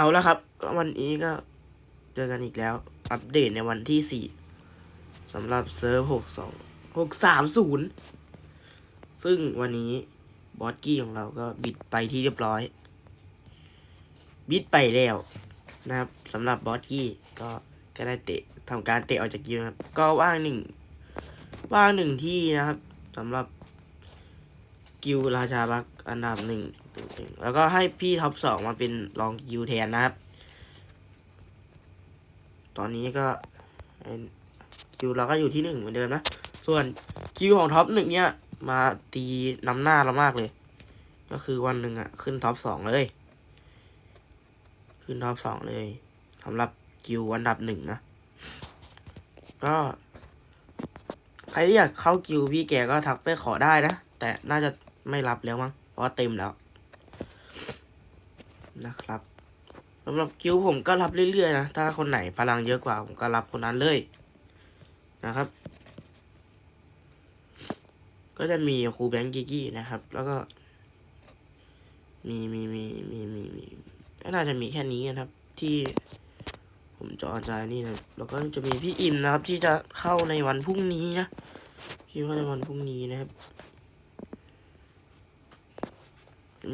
เอาละครับ วันนี้ก็เจอกันอีกแล้ว อัปเดตในวันที่สี่สำหรับเซิร์ฟหกสองหกสามศูนย์ซึ่งวันนี้บอสกี้ของเราก็บิดไปที่เรียบร้อย บิดไปแล้วนะครับสำหรับบอสกี้ก็ก็ได้เตะทำการเตะออกจากกิวนะครับ ก็ว่างหนึ่งว่างหนึ่งที่นะครับสำหรับกิวราชาบักอันดับหนึ่ง ตึงแล้วก็ให้พี่ท็อปสองมาเป็นรองกิวแทนนะครับ ตอนนี้ก็คิวเราก็อยู่ที่หนึ่งเหมือนเดิมนะ ส่วนคิวของท็อปหนึ่งเนี่ยมาตีนำหน้าเรามากเลย ก็คือวันหนึ่งอะขึ้นท็อปสองเลย ขึ้นท็อปสองเลยสำหรับคิวอันดับหนึ่งนะ ก็ใครที่อยากเข้าคิวพี่แกก็ทักไปขอได้นะ แต่น่าจะไม่รับแล้วมั้งเพราะเต็มแล้ว นะครับสำหรับคิวผมก็รับเรื่อยๆนะ ถ้าคนไหนพลังเยอะกว่า ผมก็รับคนนั้นเลยนะครับ ก็จะมีครูแบงค์กิกี้นะครับ แล้วก็ มีมีมีมีมีมีก็น่าจะมีแค่นี้นะครับ ที่ผมจอใจนี่นะแล้วก็จะมีพี่อิ่มนะครับ ที่จะเข้าในวันพรุ่งนี้นะพี่เข้าในวันพรุ่งนี้นะครับ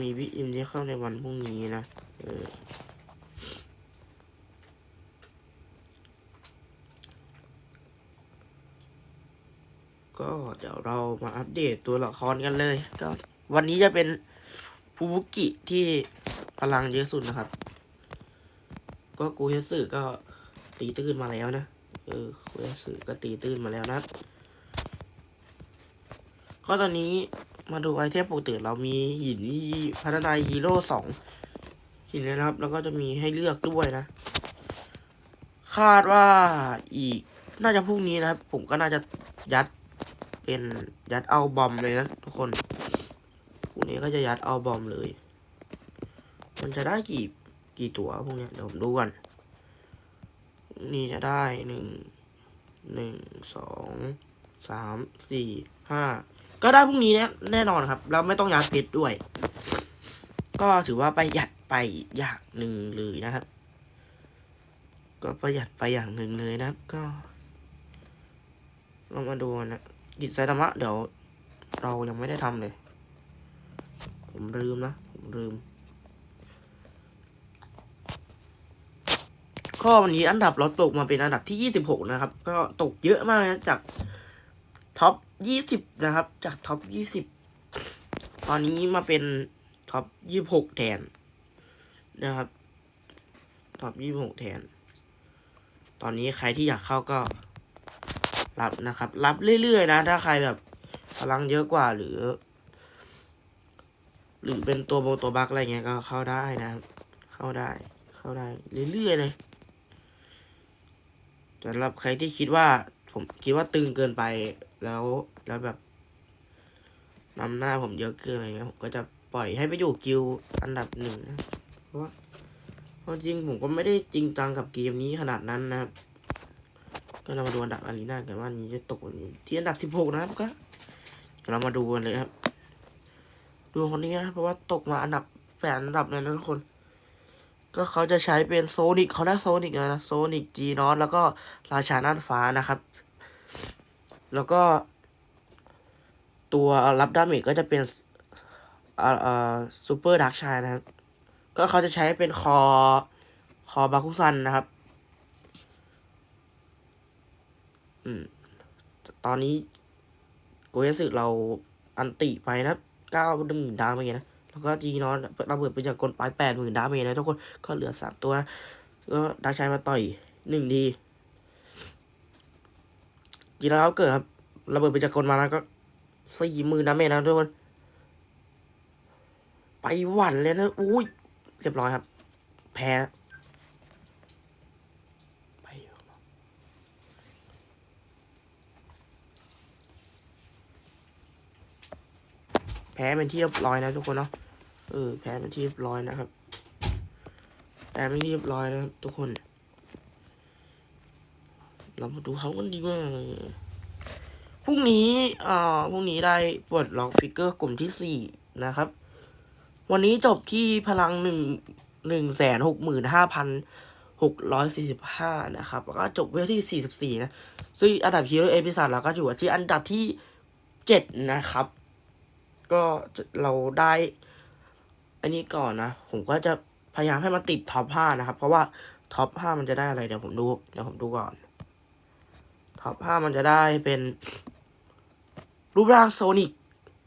มีพี่อิมที่เข้าในวันพรุ่งนี้นะ เออ ก็เดี๋ยวเรามาอัปเดตตัวละครกันเลย ก็วันนี้จะเป็นฟูบุกิที่พลังเยอะสุดนะครับ ก็กูเฮสึก็ตีตื้นมาแล้วนะ เออกูเฮสึก็ตีตื้นมาแล้วนะก็ตอนนี้ มาดูไอเทมปกติเรามีหินพัฒนาฮีโร่สองหินนะครับ แล้วก็จะมีให้เลือกด้วยนะ คาดว่าอีกน่าจะพรุ่งนี้นะครับ ผมก็น่าจะยัดเป็นยัดเอาบอมเลยนะทุกคนพรุ่งนี้ก็จะยัดเอาบอมเลย มันจะได้กี่กี่ตัวพวกเนี้ยเดี๋ยวผมดูก่อนนี้จะได้หนึ่งหนึ่งสองสามสี่ห้า ก็ได้พรุ่งนี้แน่แน่นอนครับ แล้วไม่ต้องยัดเพชรด้วย ก็ถือว่าประหยัดไปอย่างหนึ่งเลยนะครับ ก็ประหยัดไปอย่างหนึ่งเลยนะครับก็เรามาดูนะกิจไซตามะเดี๋ยวเรายังไม่ได้ทำเลย ผมลืมนะ ผมลืมก็วันนี้อันดับเราตกมาเป็นอันดับที่ยี่สิบหกนะครับ ก็ตกเยอะมากนะจากท็อป ยี่สิบนะครับ จากท็อปยี่สิบตอนนี้มาเป็นท็อปยี่หกแทนนะครับท็อปยี่หกแทน ตอนนี้ใครที่อยากเข้าก็ รับนะครับ รับเรื่อยๆนะ ถ้าใครแบบพลังเยอะกว่าหรือ หรือเป็นตัวโบตัวบักอะไรเงี้ยก็เข้าได้นะ เข้าได้ เข้าได้เรื่อยๆเลยสำหรับใครที่คิดว่า ผมคิดว่าตึงเกินไป แล้วแล้วแบบนำหน้าผมเยอะเกินอะไรเงี้ยผมก็จะปล่อยให้ไปอยู่กิลอันดับหนึ่งนะเพราะว่าเอาจริงผมก็ไม่ได้จริงจังกับเกมนี้ขนาดนั้นนะครับ ก็เรามาดูอันดับอารีนากันว่านี้จะตกที่อันดับสิบหกนะครับก็เดี๋ยวเรามาดูกันเลยครับ ดูคนนี้นะเพราะว่าตกมาอันดับแปดอันดับเลยนะทุกคน ก็เขาจะใช้เป็นโซนิกเขาได้โซนิกนะโซนิกจีนอสแล้วก็ราชาน่านฟ้านะครับ แล้วก็ตัวรับดาเมจก็จะเป็นอ่าอ่าซูเปอร์ดักชายนะครับ ก็เขาจะใช้เป็นคอ คอบาคุซันนะครับ อืม ตอนนี้โกเยสึเราอันติไปนะเก้าหนึ่งดาเมจนะ แล้วก็จีนอนระเบิดไปจากกลปลายแปดหมื่นดาเมจนะทุกคน ก็เหลือสามตัวนะก็ดักชายมาต่อยหนึ่งที จีนอนเขาเกิดครับระเบิดไปจากกลมาแล้วก็สี่หมื่นดาเมจนะทุกคน ไปหวันเลยนะอุ้ยเรียบร้อยครับ แพ้ไปแพ้เป็นที่เรียบร้อยนะทุกคนเนาะเออแพ้เป็นที่เรียบร้อยนะครับแพ้เป็นที่เรียบร้อยนะทุกคน เรามาดูเขากันดีกว่าพรุ่งนี้อ่อพรุ่งนี้ได้ปลดล็อกฟิกเกอร์กลุ่มที่สี่นะครับ วันนี้จบที่พลังหนึ่งหนึ่งแสนหกหมื่นห้าพันหกร้อยสี่สิบห้านะครับ แล้วก็จบเวลที่สี่สิบสี่นะ ซึ่งอันดับฮีโร่เอพิซาดเราก็อยู่ที่อันดับที่เจ็ดนะครับ ก็เราได้ อันนี้ก่อนนะ ผมก็จะพยายามให้มันติดท็อปห้านะครับ เพราะว่าท็อปห้ามันจะได้อะไร เดี๋ยวผมดู เดี๋ยวผมดูก่อน ท็อปห้ามันจะได้เป็นรูปร่างโซนิก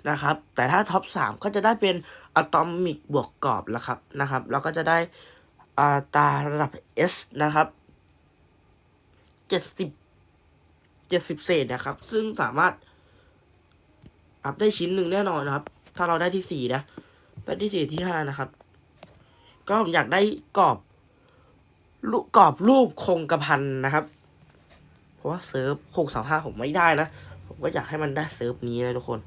นะครับ แต่ถ้าท็อปสามก็จะได้เป็นอะตอมิกบวกกรอบแล้วครับนะครับ แล้วก็จะได้อ่าตาระดับ S นะครับเจ็ดสิบเจ็ดสิบเศษนะครับ ซึ่งสามารถอัพได้ชิ้นหนึ่งแน่นอนนะครับ ถ้าเราได้ที่สี่นะ ได้ที่สี่ที่ห้านะครับ ก็ผมอยากได้กรอบรูปกรอบรูปคงกระพันนะครับ เพราะว่าเซิร์ฟหกสองห้าผมไม่ได้นะ ผมก็อยากให้มันได้เซิร์ฟนี้นะทุกคน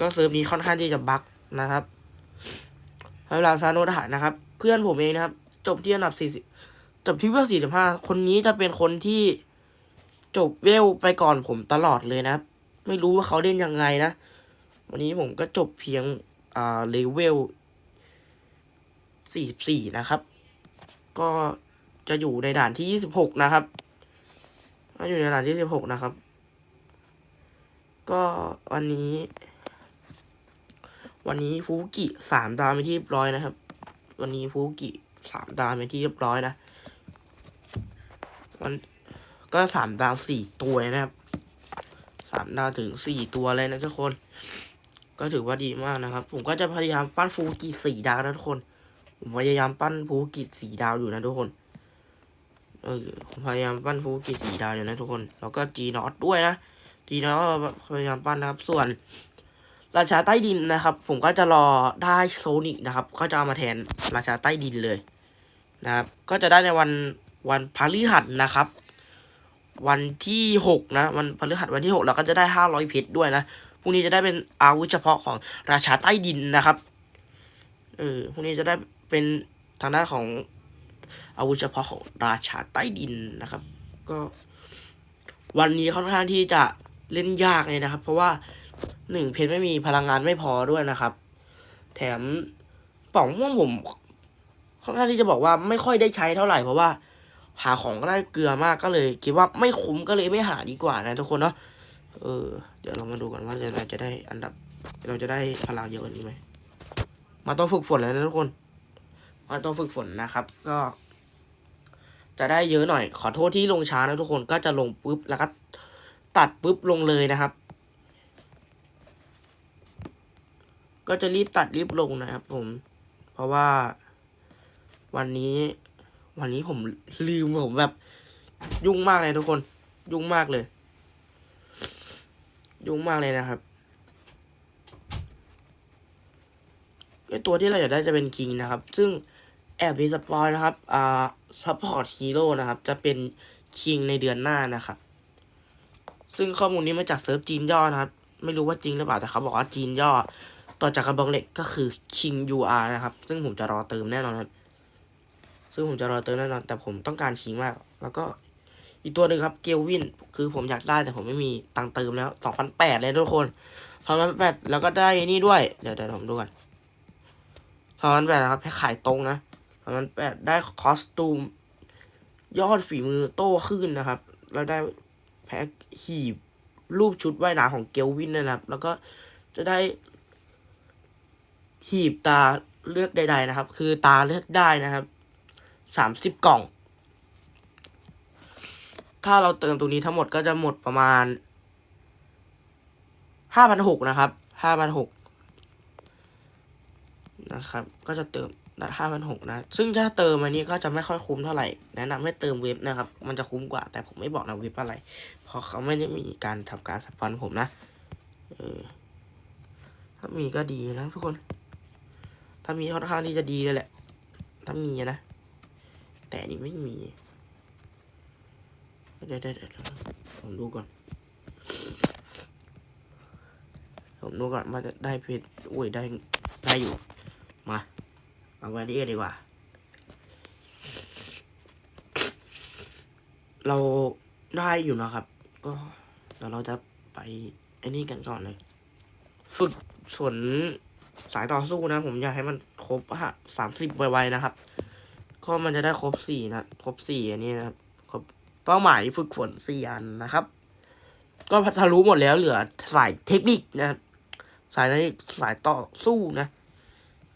ก็เซิร์ฟนี้ค่อนข้างที่จะบั๊กนะครับสำหรับซาโนทหารนะครับ เพื่อนผมเองนะครับ จบที่อันดับสี่สิบจบที่เวลสี่สิบห้าคนนี้จะเป็นคนที่จบเวลไปก่อนผมตลอดเลยนะไม่รู้ว่าเขาเล่นยังไงนะ วันนี้ผมก็จบเพียงอ่าเลเวลสี่สิบสี่นะครับ ก็จะอยู่ในด่านที่ยี่สิบหกนะครับ อยู่ในด่านที่สิบหกนะครับ ก็วันนี้ วันนี้ฟูกิสามดาวไปที่เรียบร้อยนะครับ วันนี้ฟูกิสามดาวไปที่เรียบร้อยนะ วันก็สามดาวสี่ตัวนะครับสามดาวถึงสี่ตัวเลยนะทุกคน ก็ถือว่าดีมากนะครับ ผมก็จะพยายามปั้นฟูกิสี่ดาวนะทุกคน ผมพยายามปั้นฟูกิสี่ดาวอยู่นะทุกคน เออผมพยายามปั้นฟูกิสีดาวอยู่นะทุกคน แล้วก็จีนอตด้วยนะจีนอตพยายามปั้นนะครับ ส่วนราชาใต้ดินนะครับ ผมก็จะรอได้โซนิกนะครับก็จะเอามาแทนราชาใต้ดินเลยนะครับ ก็จะได้ในวันวันพฤหัสนะครับ วันที่หกนะวันพฤหัสวันที่หกเราก็จะได้ห้าร้อยเพชรด้วยนะพรุ่งนี้จะได้เป็นอาวุธเฉพาะของราชาใต้ดินนะครับเออพรุ่งนี้จะได้เป็นทางด้านของ อาวุธเฉพาะของราชาใต้ดินนะครับ ก็ วันนี้ค่อนข้างที่จะเล่นยากเลยนะครับ เพราะว่าหนึ่งเพชรไม่มีพลังงานไม่พอด้วยนะครับ แถมป๋องว่าผมค่อนข้างที่จะบอกว่าไม่ค่อยได้ใช้เท่าไหร่เพราะว่า หาของก็ได้เกลือมากก็เลย คิดว่าไม่คุ้มก็เลยไม่หาดีกว่านะทุกคนเนาะเออ เดี๋ยวเรามาดูกันว่าเราจะได้อันดับ เราจะได้พลังเยอะกว่านี้ไหมมาต้องฝึกฝนแล้วนะทุกคน มาต้องฝึกฝนนะครับ ก็ จะได้เยอะหน่อย ขอโทษที่ลงช้านะทุกคนก็จะลงปุ๊บแล้วก็ตัดปุ๊บลงเลยนะครับ ก็จะรีบตัดรีบลงนะครับผม เพราะว่าวันนี้ วันนี้ผมลืมผมแบบ ยุ่งมากเลยทุกคน ยุ่งมากเลย ยุ่งมากเลยนะครับไอตัวที่เราอยากได้จะเป็นคิงนะครับ ซึ่งแอบมีสปอยนะครับ อ่า ซัพพอร์ตฮีโร่นะครับ จะเป็นคิงในเดือนหน้านะครับ ซึ่งข้อมูลนี้มาจากเซิร์ฟจีนย่อนะครับ ไม่รู้ว่าจริงหรือเปล่าแต่เขาบอกว่าจีนย่อ ต่อจากกระบองเหล็กก็คือ King UR นะครับ ซึ่งผมจะรอเติมแน่นอนครับซึ่งผมจะรอเติมแน่นอน แต่ผมต้องการคิงมาก แล้วก็อีกตัวหนึ่งครับเกลวินคือผมอยากได้แต่ผมไม่มีตังค์เติมแล้วสองพันแปดเลยทุกคนสองพันแปดแล้วก็ได้นี่ด้วย เดี๋ยวเดี๋ยวผมดูก่อนสองพันแปดนะครับให้ขายตรงนะ สองพันแปดได้คอสตูม ยอดฝีมือโต้ขึ้นนะครับ แล้วได้แพ็คหีบรูปชุดว่ายน้ำของเกลวินนะครับ แล้วก็จะได้ หีบตาเลือกใด ๆ นะครับ คือตาเลือกได้นะครับสามสิบกล่อง ถ้าเราเติมตรงนี้ทั้งหมดก็จะหมดประมาณห้าพันหกนะครับห้าพันหกนะครับ ก็จะเติม ห้าพันหกนะ ซึ่งถ้าเติมอันนี้ก็จะไม่ค่อยคุ้มเท่าไหร่ แนะนำให้เติมเว็บนะครับ มันจะคุ้มกว่า แต่ผมไม่บอกนะเว็บอะไร เพราะเขาไม่ได้มีการทำการสปอนผมนะ เออ ถ้ามีก็ดีนะทุกคน ถ้ามีค่อนข้างที่จะดีเลยแหละ ถ้ามีนะ แต่นี่ไม่มี เดี๋ยวเดี๋ยวผมดูก่อน ผมดูก่อนว่าจะได้เพชรอุ้ยได้ได้อยู่ มา เอาไว้นี่กันดีกว่า เราได้อยู่นะครับ ก็เดี๋ยวเราจะไปไอ้นี่กันก่อนเลย ฝึกฝนสายต่อสู้นะ ผมอยากให้มันครบฮะสามสิบไวๆนะครับ ก็มันจะได้ครบสี่นะ ครบสี่อันนี้นะครับครบเป้าหมายฝึกฝนสี่อันนะครับ ก็ทะลุหมดแล้วเหลือสายเทคนิคนะ สายนี้สายต่อสู้นะ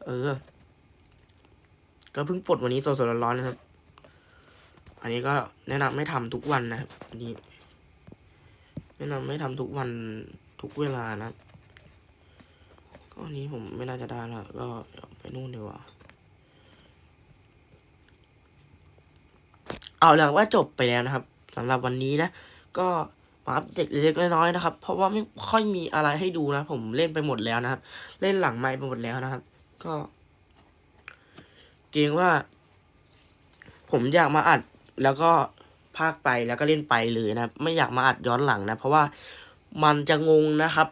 เออ ก็เพิ่งปลดวันนี้สดๆร้อนๆนะครับ อันนี้ก็แนะนำไม่ทำทุกวันนะครับนนี้แนะนำไม่ทำทุกวันทุกเวลานะก็อันนี้ผมไม่น่าจะได้ล้วก็ไปนู่นดีกว่าเอาหลังว่าจบไปแล้วนะครับสำหรับวันนี้นะก็มาอัปเดตเล็กๆน้อยๆนะครับ เพราะว่าไม่ค่อยมีอะไรให้ดูนะ ผมเล่นไปหมดแล้วนะครับ เล่นหลังไม้ไปหมดแล้วนะครับ ก็ เกรงว่า ผมอยากมาอัดแล้วก็พากไปแล้วก็เล่นไปเลยนะ ไม่อยากมาอัดย้อนหลังนะ เพราะว่ามันจะงงนะครับ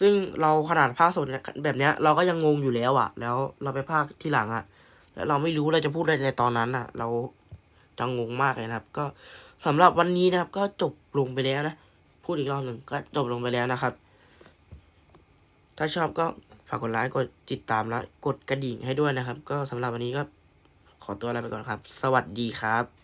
ซึ่งเราขนาดภาคสดแบบเนี้ย เราก็ยังงงอยู่แล้วอะแล้วเราไปภาคที่หลังอะแล้วเราไม่รู้เราจะพูดอะไรในตอนนั้นอะเราจะงงมากเลยนะครับ ก็สำหรับวันนี้นะครับ ก็จบลงไปแล้วนะ พูดอีกรอบหนึ่งก็จบลงไปแล้วนะครับ ถ้าชอบก็ ฝากกดไลค์กดติดตามและกดกระดิ่งให้ด้วยนะครับ ก็สำหรับวันนี้ก็ขอตัวลาไปก่อนครับ สวัสดีครับ